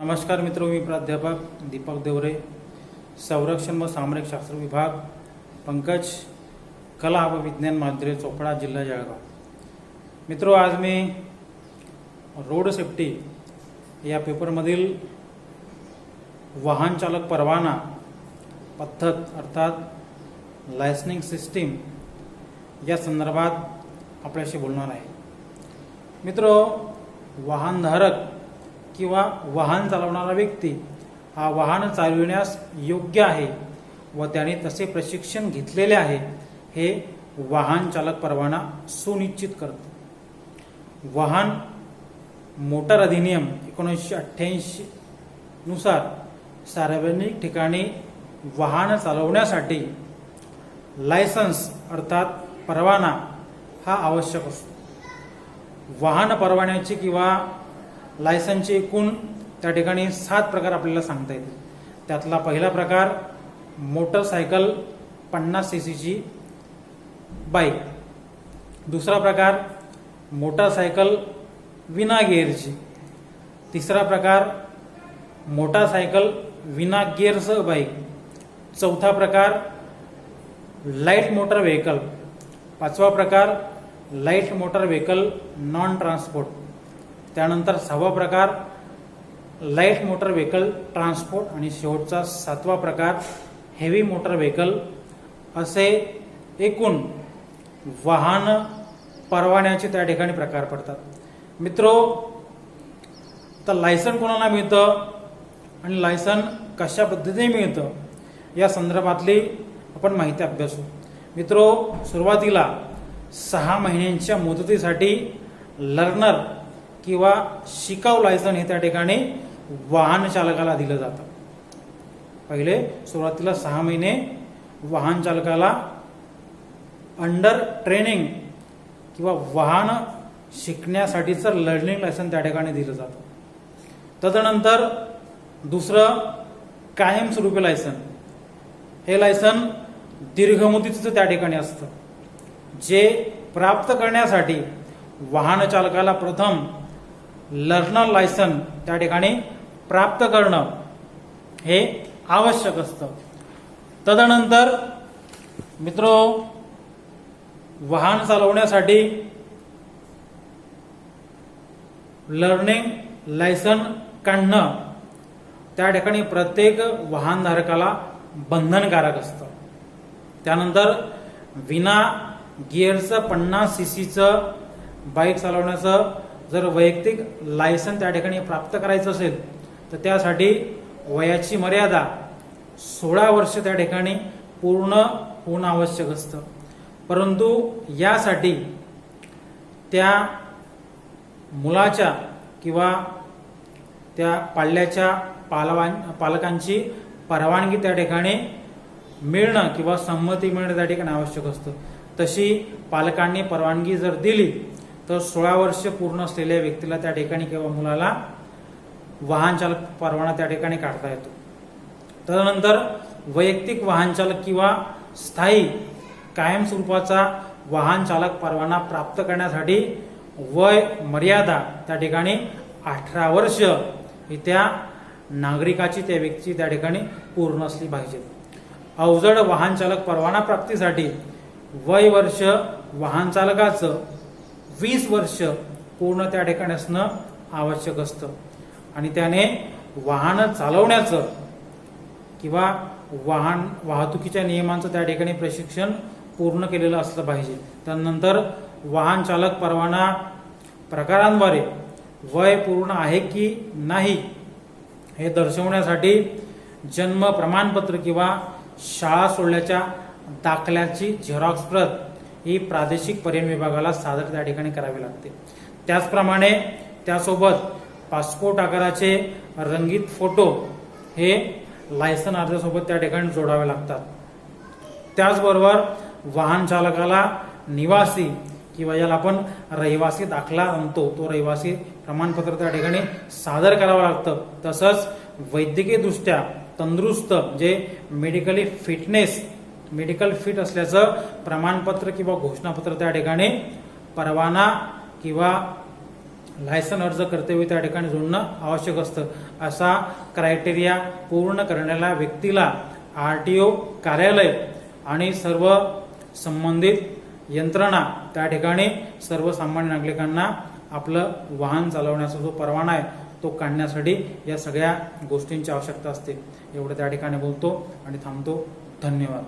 नमस्कार मित्र मी प्राध्यापक दीपक देवरे संरक्षण व सामरिक शास्त्र विभाग पंकज कला व विज्ञान महाविद्यालय चोपडा जिल्हा जळगाव. मित्रो आज मी रोड सेफ्टी या पेपरमधील वाहन चालक परवाना पद्धत अर्थात लायसनिंग सिस्टीम या संदर्भात आपल्याशी बोलणार आहे. मित्र वाहनधारक किंवा वाहन चालवणारा व्यक्ती हा वाहन चालविण्यास योग्य आहे व त्याने तसे प्रशिक्षण घेतलेले आहे हे वाहन चालक परवाना सुनिश्चित करतो. वाहन मोटार अधिनियम एकोणीसशे अठ्ठ्याऐंशी नुसार सार्वजनिक ठिकाणी वाहन चालवण्यासाठी लायसन्स अर्थात परवाना हा आवश्यक असतो. वाहन परवान्याची किंवा लायसनचे एकूण त्या ठिकाणी सात प्रकार आपल्याला सांगता येतील. त्यातला पहिला प्रकार मोटरसायकल पन्नास सी सीची बाईक. दुसरा प्रकार मोटारसायकल विना गिअरची तिसरा प्रकार मोटारसायकल विना गिअरसह बाईक. चौथा प्रकार लाइट मोटर व्हेकल. पाचवा प्रकार light motor vehicle non transport. त्यानंतर सहावा प्रकार लाइट मोटर व्हेकल ट्रान्सपोर्ट आणि शेवटचा सातवा प्रकार हेवी मोटर व्हेकल असे एकूण वाहन परवान्याचे त्या ठिकाणी प्रकार पडतात. मित्रो तर लायसन कोणाला मिळतं आणि लायसन कशा पद्धतीने मिळतं या संदर्भातली आपण माहिती अभ्यासू. मित्रो सुरुवातीला सहा महिन्यांच्या मुदतीसाठी लर्नर किंवा शिकाऊ लायसन हे त्या ठिकाणी वाहन चालकाला दिलं जातं. पहिले सुरुवातीला सहा महिने वाहन चालकाला अंडर ट्रेनिंग किंवा वाहन शिकण्यासाठीचं लर्निंग लायसन त्या ठिकाणी दिलं जातं. तदनंतर दुसरं कायमस्वरूपी लायसन हे लायसन दीर्घमुदतीचं त्या ठिकाणी असतं. जे प्राप्त करण्यासाठी वाहन चालकाला प्रथम लर्नर लायसन त्या ठिकाणी प्राप्त करणं हे आवश्यक असतं. तदनंतर मित्रो वाहन चालवण्यासाठी लर्निंग लायसन काढणं त्या ठिकाणी प्रत्येक वाहनधारकाला बंधनकारक असतं. त्यानंतर विना गिअरचं पन्नास सी सीचं बाईक चालवण्याचं जर वैयक्तिक लायसन त्या ठिकाणी प्राप्त करायचं असेल तर त्यासाठी वयाची मर्यादा सोळा वर्ष त्या ठिकाणी पूर्ण होणं आवश्यक असतं. परंतु यासाठी त्या मुलाच्या किंवा त्या पाल्याच्या पालवां पालकांची परवानगी त्या ठिकाणी मिळणं किंवा संमती मिळणं त्या ठिकाणी आवश्यक असतं. तशी पालकांनी परवानगी जर दिली तर सोळा वर्ष पूर्ण असलेल्या व्यक्तीला त्या ठिकाणी किंवा मुलाला वाहन चालक परवाना त्या ठिकाणी काढता येतो. तदनंतर वैयक्तिक वाहन चालक किंवा स्थायी कायमस्वरूपाचा वाहन चालक परवाना प्राप्त करण्यासाठी वय मर्यादा त्या ठिकाणी अठरा वर्ष ही त्या नागरिकाची त्या व्यक्तीची त्या ठिकाणी पूर्ण असली पाहिजे. अवजड वाहन चालक परवाना प्राप्तीसाठी वय वर्ष वाहन चालकाचं वीस वर्ष पूर्ण त्या ठिकाणी असणं आवश्यक असतं. आणि त्याने वाहन चालवण्याचं किंवा वाहन वाहतुकीच्या नियमांचं त्या ठिकाणी प्रशिक्षण पूर्ण केलेलं असलं पाहिजे. त्यानंतर वाहन चालक परवाना प्रकारांद्वारे वय पूर्ण आहे की नाही हे दर्शवण्यासाठी जन्म प्रमाणपत्र किंवा शाळा सोडल्याच्या दाखल्याची झेरॉक्स प्रत ही प्रादेशिक पर्यटन विभागाला सादर त्या ठिकाणी करावी लागते. त्याचप्रमाणे त्यासोबत पासपोर्ट आकाराचे रंगीत फोटो हे लायसन अर्जासोबत त्या ठिकाणी जोडावे लागतात. त्याचबरोबर वाहन चालकाला निवासी किंवा ज्याला आपण रहिवासी दाखला म्हणतो तो रहिवासी प्रमाणपत्र त्या ठिकाणी सादर करावं लागतं. तसंच वैद्यकीयदृष्ट्या तंदुरुस्त जे मेडिकली फिटनेस मेडिकल फिट असल्याचं प्रमाणपत्र किंवा घोषणापत्र त्या ठिकाणी परवाना किंवा लायसन अर्ज कर्तव्य त्या ठिकाणी जोडणं आवश्यक असतं. असा क्रायटेरिया पूर्ण करणाऱ्या व्यक्तीला आर टी ओ कार्यालय आणि सर्व संबंधित यंत्रणा त्या ठिकाणी सर्वसामान्य नागरिकांना आपलं वाहन चालवण्याचा जो परवाना आहे तो काढण्यासाठी या सगळ्या गोष्टींची आवश्यकता असते. एवढं त्या ठिकाणी बोलतो आणि थांबतो. धन्यवाद.